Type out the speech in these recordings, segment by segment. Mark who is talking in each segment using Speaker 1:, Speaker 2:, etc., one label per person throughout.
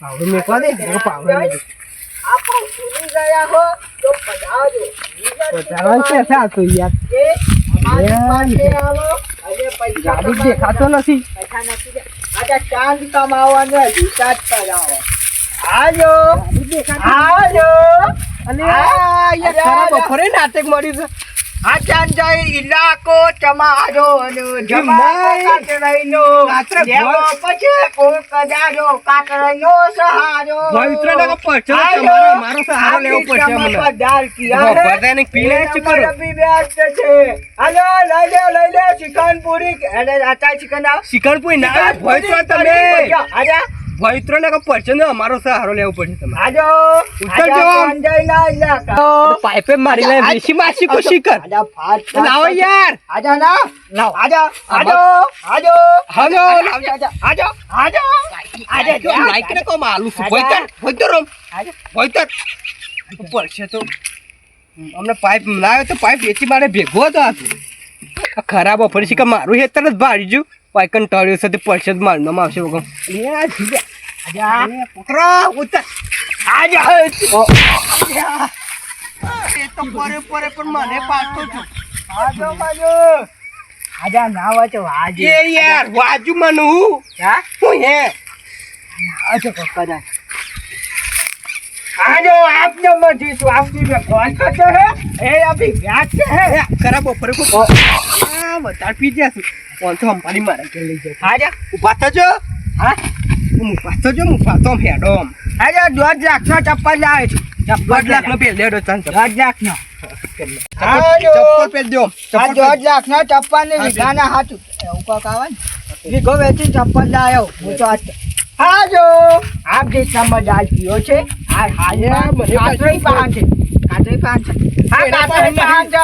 Speaker 1: પાવડો મેકવા દે મને પાવડો મેકવા
Speaker 2: આપો ભૂલી ગયા હો તો પધારો
Speaker 1: પધારવાનું છે સા તો યાર. દેખાતો નથી.
Speaker 2: ચાંદ કમાવાનો જૂતા જ પડાવો આજો આજો
Speaker 1: અને બપોરે નાટક મળી છે.
Speaker 2: આચંદ ઇલાકો
Speaker 1: ચમારો
Speaker 2: કાતરાઈનો. દેવો ચિકન પૂરી ચિકન પૂરી ના
Speaker 1: ભોયત્રો ને પડશે ને અમારો સહારો લેવો પડશે
Speaker 2: આજો.
Speaker 1: ઉતરજો. પાઇપે મારી લે દેશી માસી
Speaker 2: ખુશી કર.
Speaker 1: લાવો યાર.
Speaker 2: આજા ના. લાવ. આજા આજો આજો. આજો આજો આજો. આજો
Speaker 1: જો લાઈક ને કો આલુ છું. ભોયતર રમ પડશે તો. અમને પાઇપ લાવ્યો તો પાઇપ વેચી મારે ભેગો હતો આ ખરાબ ઓફર છે કે મારું હેતર જ ભાડ્યું પાઇકન ટળ્યો છે તે પડશે જ મારું નામ આવશે વગર. આ.
Speaker 2: આજા
Speaker 1: પુત્રા ઉતર
Speaker 2: આજા
Speaker 1: એ તો પરે પરે પણ મને પાડતો છો
Speaker 2: આજો આજો આજા ના વાચો આજે
Speaker 1: એ યાર વાજુ મને હું?
Speaker 2: હા
Speaker 1: હું?
Speaker 2: આજો કદાચ. આજો આપને મજી તું આપની મે ફોન કરતો હે? એ અભી વ્યાજ છે. હે
Speaker 1: ખરાબ ઓફર કો આ વધારે પી ગયા છું. કોણ તો અંબાડી મારા લઈ જાય
Speaker 2: આજા.
Speaker 1: ઊભા થજો.
Speaker 2: હા?
Speaker 1: હું ઊભા થજો હું પાતો હેડો આમ.
Speaker 2: આજા દોઢ લાખ નો ચપ્પલ લાવે છે.
Speaker 1: દોઢ લાખ નો પેલ. લેડો ચાલ
Speaker 2: દોઢ લાખ નો.
Speaker 1: ચપ્પલ ચપ્પલ પેલ દો. ચપ્પલ
Speaker 2: દોઢ લાખ નો ચપ્પલ ને વીઘાના હાથું એવું કોક આવે ને. વીઘો વેચી ચપ્પલ લાવ્યો હું તો આજ હા જો આપ જે સમજદાર પીઓ છે. આ
Speaker 1: મને
Speaker 2: કાતરી પાન છે. કાતરી પાન છે. હા કાતરી પાન છે.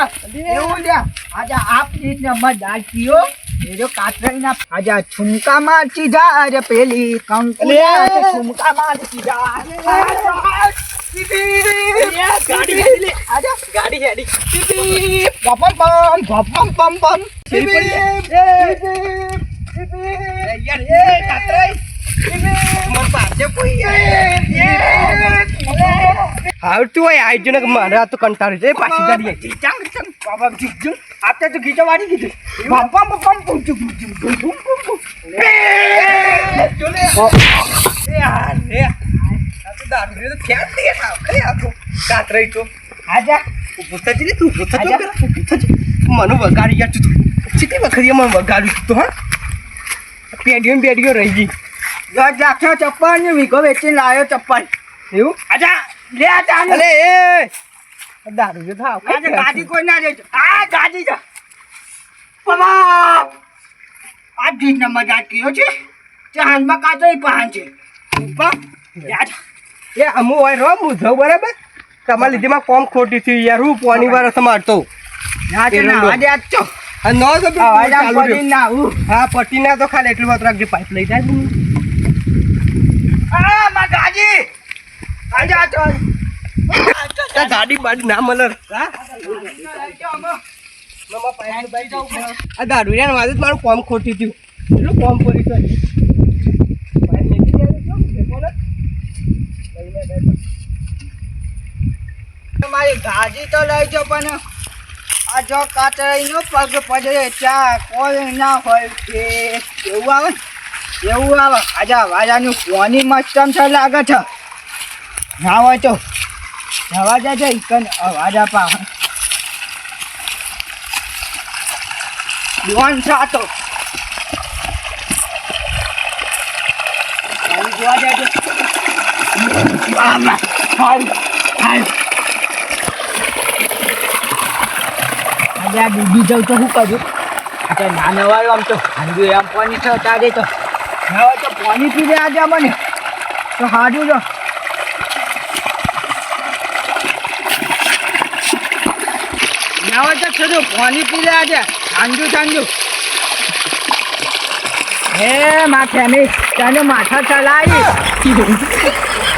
Speaker 2: એવું લ્યા. આજે આપ જે સમજદાર પીઓ એ જો કાતરાઈના આજા. છુમકા મારતી જા. રે પેલી
Speaker 1: કંકલે છુમકા મારતી જા આવતું હોય આયોજન મારે આ તો કંટાળી પાછી ગાડી
Speaker 2: જીજુ અત્યારે તો ગીતો વાળી
Speaker 1: કીધું
Speaker 2: પમ
Speaker 1: પમ પમ પમ મને વગાડી યાર તું કેટલી વખત મને વગાડ્યું તું હા પેઢીઓ પેઢીઓ રહી ગઈ
Speaker 2: ચપ્પલ ને વીઘો લાવ્યો ચપ્પલ
Speaker 1: એવું
Speaker 2: આજા લે આજા
Speaker 1: એ દારૂ જો થાવ
Speaker 2: આજે ગાડી કોઈ ના લેજો આ ગાડી જા બાબા આ જીતને મજા કયો છે. તે હાલમાં કાચો પાન છે.
Speaker 1: એ અમુ હોય રો હું જઉં બરાબર? તમારા લીધે માં કોમ ખોટી થયું યાર હું પોની વાર સમારતો
Speaker 2: ના ના
Speaker 1: ન
Speaker 2: ના હું
Speaker 1: હા પટી ના તો ખાલી એટલું વાત રાખજો પાઇપ લઈ જાય.
Speaker 2: આ માં ગાડી
Speaker 1: બાડી ના મળે. આ દારૂ જ મારું કોમ ખોટી થયું. એટલું કોમ ખોટી થયું? ને.
Speaker 2: તમારી ગાડી તો લઈ જાઓ, પણ આ જો કાતરાઈનો પગ પડે ચા કોઈ ના હોય કે એવું આવે? એવું આવે? આજા વાજાનું કોની મસ્તમ છે લાગે છે? ના હોય તો અવાજ આજે ઇકન અવાજ આપા દિવાન સાતો. જોવા જાય ડૂબી જાઉં તો શું કરું? આજે ના નવાયું આમ તો. હાંજુ આમ પાણી થતા આજે તો. હવે તો પાણી પી આજે મને. તો હાજુ જો. હોય છોડું પાણી પી લે આજે સાંજુ હે, મા ફેમિલી, તને માથા ચલાવી.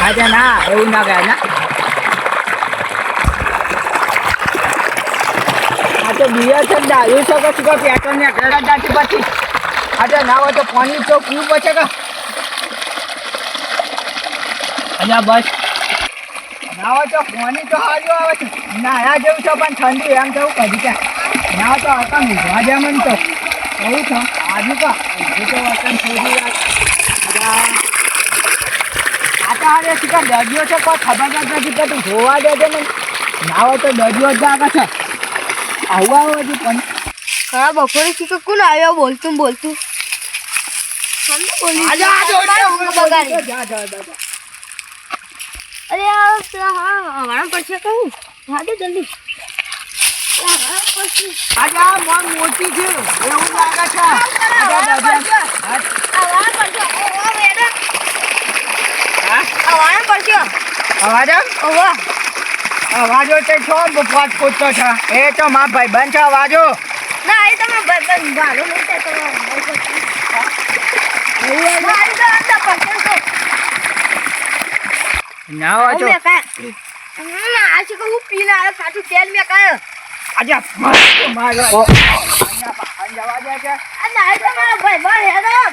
Speaker 2: આજે ના, એવું ના ગયા ના. આ તો બિયર છે, દારૂ છે કે શું પેટ્રોલ ને ઘરે જાતી પછી. આજે ના હોય તો પાણી તો પીવું પડશે કે?
Speaker 3: અલ્યા બસ.
Speaker 2: નાવા તો ફોની તો હાર્યો આવે છે. નાયા જેવું છે પણ ઠંડી એમ થવું કદી કે ના તો હતા મૂકવા જેમ જ તો. એવું છે. આજુ તો એ તો વતન છોડી રાખ આ તો હવે શીખર દર્દીઓ છે કોઈ ખબર જ નથી કે તું જોવા દેજે ને નાવો તો દર્દીઓ જ જાગે છે. આવું આવું હજી પણ.
Speaker 4: હા બપોરે શીખો કોણ આવ્યો? બોલતું ને બોલતું બોલી
Speaker 2: આજા આજો
Speaker 4: મારી ઊંઘ બગાડી.
Speaker 2: જા જા જા જા.
Speaker 4: અરે હા વાળા પડશે કહું ભાગે જલ્દી. પેલા હવાણા
Speaker 2: આજે મન મોટી છે. એવું લાગે છે. આજે
Speaker 4: હવાણા
Speaker 2: દર્દીઓ-
Speaker 4: પડશે.
Speaker 2: હા, હા?
Speaker 4: હવાણા પડશે.
Speaker 2: અવાજ?
Speaker 4: ઓવા.
Speaker 2: અવાજો તે છો બફાટ પૂછતો છે. એ તો મારા ભાઈ બંધ છે અવાજો.
Speaker 4: ના એ તમે ભાઈ બ- ભાડું નહીં થાય તમારે. મારી તો અંદર પડશે તો.
Speaker 2: ના
Speaker 4: હું
Speaker 2: વાંચો
Speaker 4: મેં હમ, આ શીખો હું પીને આવ્યો પાછું તેલ મેં કાંઈ.
Speaker 2: આજે મારો મારો જવા દે છે
Speaker 4: આ ના તો મારા ભાઈ ભાઈ હેડો. આ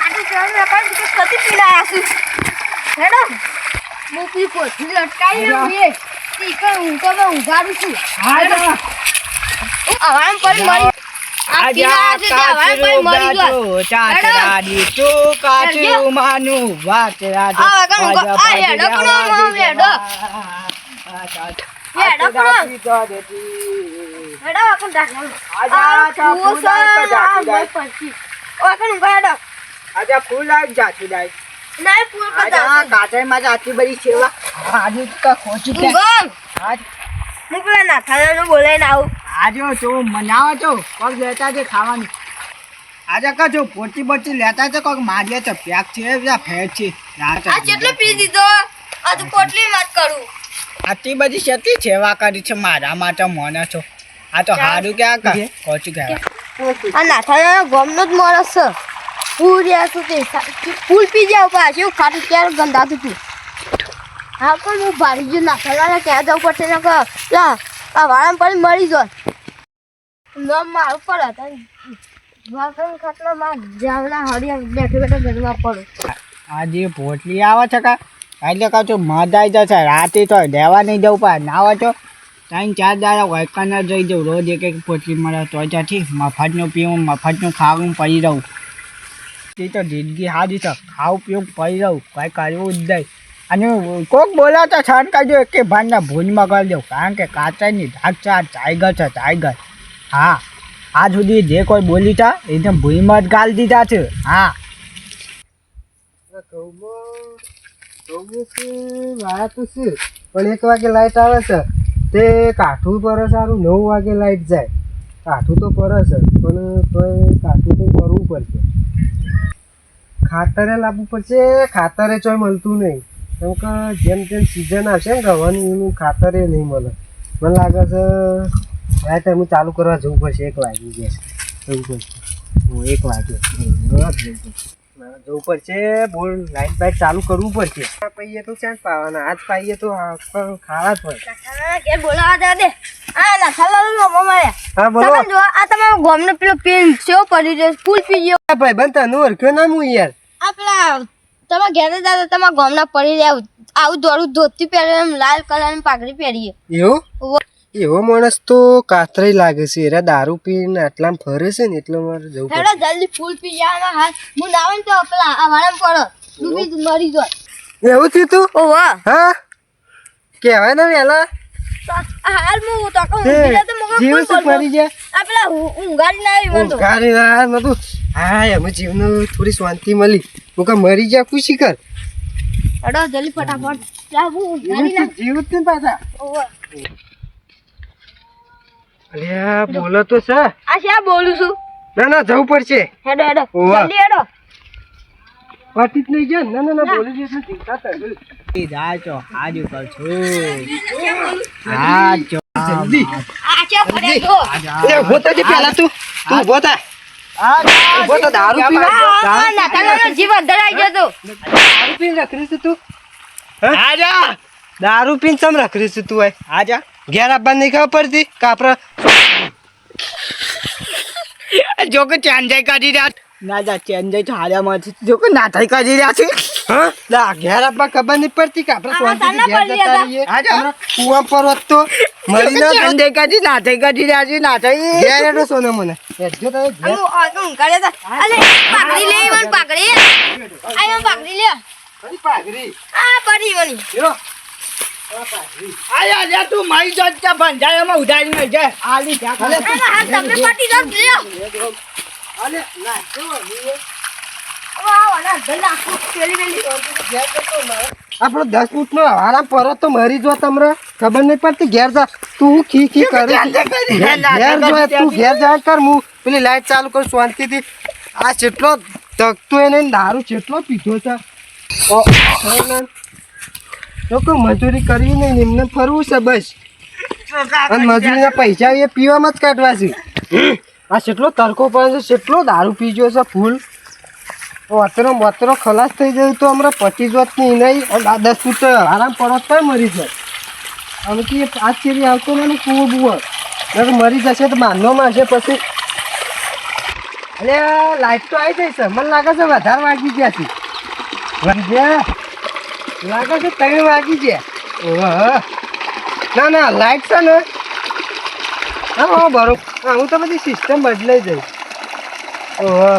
Speaker 4: કાચું તેલ મેં કાંઈ શીખો કદી પીને આવ્યા છું. હેડો. હું પી કોથળી લટકાવી લઉં એ. કણ હું તો ઊંઘાડું છું.
Speaker 2: આજે.
Speaker 4: આવામ પર મરી આ પીને આવ્યા છે તે આવામ પર મરી ગયો.
Speaker 2: ચાચરા દીચું કાચું માનું વાચરા
Speaker 4: આ હેડો. વાકણ ડાકણ.
Speaker 2: આજા,
Speaker 4: આ
Speaker 2: આજા,
Speaker 4: પછી. ઊંઘો હેડો.
Speaker 2: આજે ફૂલ આવી જાતી જાય
Speaker 4: ના ફૂલ પર
Speaker 2: આજે આ
Speaker 4: જાતી.
Speaker 2: કાચરમાં જ આટલી બધી સેવા. આજે તો ખોચી છે આજ
Speaker 4: હું પેલા નાથાણાનું બોલાઈને આવું.
Speaker 2: આજે છો મનાવો છો કોક લેતા છે ખાવાનું. આજે કા છો પોચી પોચી લેતા છે કોક મારીએ તો પેક છે યા ફેર છે
Speaker 4: આ કેટલો પી દીધો આ તો પોટલી વાત કરું.
Speaker 2: આટલી બધી શેતી સેવા કરી છે મારા માટે મોને છો આ તો સારું ક્યાં કર કોચી કહેવાય
Speaker 4: આ નાથાણાના ગોમનો જ માણસ છે પૂર્યા તે. ફૂલ પી જાવ પાછું ખાટું ક્યારે ગંદાતું તું હા પણ હું ભારી ગયું. નાથાણાને ક્યાં જવું પડશે? ને કે આ વાળા પડી મરી જો ન મારું તને વાસણ ખાટલામાં જાવના હરિયા બેઠે બેઠે ઘરમાં પડો.
Speaker 2: આજે પોટલી આવે છે કા? એટલે કહું છું, મજા જશે. રાતે તો દેવા નહીં જવું પડે ના આવે છો ત્રણ ચાર દાડા વૈકાના જઈ જવું રોજ એક એક પોટલી મળે તો ત્યાંથી મફતનું પીવું, મફતનું ખાવું, પડી રહું. તે તો જિંદગી સારી છે. ખાવું, પીવું, પડી રહું. કંઈ કરવું જ નહીં. અને કોક બોલાતા છાન કાઢ્યો કે ભાનના ભૂજમાં કરી દઉં, કારણ કે કાચાની આ ટાઈગર છે ટાઈગર હા, આજ સુધી જે કોઈ બોલી તા, એને ભૂઈમાં જ ગાલ દીધા છે. હા.
Speaker 3: પણ એક વાગે લાઈટ આવે છે. તે કાઠું પર સારું, નવ વાગે લાઈટ જાય. કાઠું તો પર છે, પણ તોય કાઠું તો કરવું પડશે. ખાતરે લાવવું પડશે, ખાતરે ચોય મળતું નહીં. કેમ કે જેમ જેમ સિઝન આવશે ને રવાની એનું ખાતર એ નહીં મળે. મને લાગે છે આ ટાઈમે ચાલુ કરવા જવું પડશે એક વાગી ગયા જવું પડશે હું એક વાગે જવું પડશે. ના, બોલ લાઈટ બાઈટ ચાલુ કરવું પડશે. પાઈએ તો ક્યાં પાવાના આજ પાઈએ તો ખાવા જ પડે.
Speaker 4: બોલાવા દે દે. આ નાથાણાનું મમ્મા
Speaker 3: હા બોલો.
Speaker 4: આ તમારો ગોમનો પેલો પેન સેવ પડી રહ્યો ફૂલ પી ગયો
Speaker 3: ભાઈ બનતા તને ઓળખ્યો ના હું યાર?
Speaker 4: આ પેલા તમે ઘેર દાદા તમારા ગામના પડી રહ્યા આવું દોડું ધોતી પહેરે એમ લાલ કલરની પાઘડી પહેરીએ.
Speaker 3: એવું? એવો માણસ તો કાતરી લાગે છે. એરા દારૂ પીને આટલામાં ફરે છે ને એટલે મારે જવું પડે
Speaker 4: જલ્દી ફૂલ પી હાથ. હું નાવું ને તો પેલા આ વાળામાં પડો. ડૂબી મરી જો
Speaker 3: એવું થયું તું?
Speaker 4: વાહ.
Speaker 3: હા? કહેવાય ને વેલા.
Speaker 4: હાલ હું તો કહું
Speaker 3: જીવ શું ફરી ગયા.
Speaker 4: આ પેલા ઊંઘાડી ના આવી મને તો
Speaker 3: ઊંઘારી ના નતું હા એમ જીવનું થોડી શાંતિ મળી. હું કા મરી જા ખુશી કર.
Speaker 4: અડો જલ્દી ફટાફટ. જા હું ઊંઘાડી ના
Speaker 3: જીવ જ ને પાછા.
Speaker 4: ઓવા.
Speaker 3: અલ્યા બોલો તો સર
Speaker 4: આ શા બોલું છું?
Speaker 3: ના ના જવું પડશે.
Speaker 4: હેડો હેડો. જલ્દી હેડો.
Speaker 3: પાટી નહીં ગયા ના. ના ના બોલી જશે ચિંતા થાય
Speaker 2: જાય છો. હાજુ કરશું હાચો
Speaker 3: જલ્દી.
Speaker 4: ઊભો જે
Speaker 3: પહેલા તું. તું ઊભો થા. ઊભો થા દારૂ પીવા.
Speaker 4: જીવ આવી ગયો તો.
Speaker 3: દારૂ પીને રખડી છે તું? આજા દારૂ પીને સમ રખડી છે તું આજા ઘેર આપવા નહીં ખબર પડતી? કાપરા.
Speaker 2: જો કે ચેન્જાઈ કરી રહ્યા. ના જા ચેન્જાઈ તો હાલ્યામાંથી જો કે ના થઈ કરી રહ્યા છે.
Speaker 3: હા? લા ઘેર આપવા ખબર નહીં પડતી કે આપણે
Speaker 4: આ
Speaker 3: શાંતિથી ઘેર જતા રહીએ.
Speaker 2: હા,
Speaker 3: કુવા પર હોત તો મળી ના.
Speaker 2: અંડે કાઢી નાથે કાઢી રાજી નાથે.
Speaker 3: ઘેર હેડો સોના મને. એજો તો ઘેર.
Speaker 4: હું હું કરે તો. અલે પાઘડી લે મન પાઘડી. આયો પાઘડી લે.
Speaker 3: કરી પાઘડી?
Speaker 4: આ પડી મને
Speaker 3: જો.
Speaker 2: આયા લે તું મારી જોત કે ઉધારી નહીં જાય. આલી જા.
Speaker 3: અલે,
Speaker 4: હાથ તમે પટી દો લ્યો.
Speaker 3: અલે, નાખજો હવે. આપણો દસ મિનિટનો આરામ પરત તો મરી જો તમને. ખબર નહીં પડતી ઘેર જા. તું ખી ખી કરે ઘેર જો તું ઘેર જા કર હું પેલી લાઈટ ચાલુ કર શાંતિથી. આ જેટલો ધકતો એને દારૂ જેટલો પીધો છે. કોઈ મજૂરી કરવી નહીં એમને ફરવું છે બસ. અને મજૂરીના પૈસા એ પીવામાં જ કાઢવા છે. આ કેટલો તડકો પડે છે કેટલો દારૂ પીજો છે ફૂલ. વતરો વાતરો ખલાસ થઈ જાય તો હમણાં પચીસ વર્ષની નહીં અને દસ ફૂટ આરામ પડો પણ મરી જાય. અમે કે આજ ચેરી આવતો ને કૂવો બુવો. મરી જશે તો બાંધવામાં હશે પછી. અરે લાઈટ તો આવી જઈશ મને લાગે છે વધારે વાગી ગયા છે. વાગી લાગે છે ત્રણ વાગી ગયા. ના ના લાઈટ છે ને. હા હા બરોબર હા તો બધી સિસ્ટમ બદલાઈ જઈ ઓહ,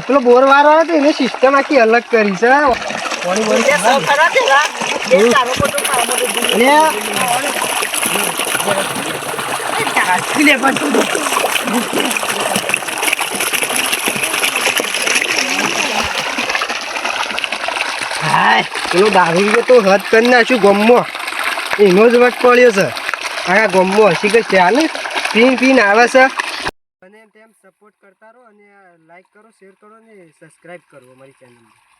Speaker 3: પેલો બોર વાળો હતો એને સિસ્ટમ આખી અલગ કરી છે. પેલો દારૂ તો હદ કરી નાખ્યું ગમમાં એનો જ વટ પડ્યો છે. આખા ગમમાં હસી કે ચાલે પીન પીન આવે છે અને તેમ સપોર્ટ કરતા રહો અને લાઈક કરો શેર કરો અને સબસ્ક્રાઈબ કરો અમારી ચેનલને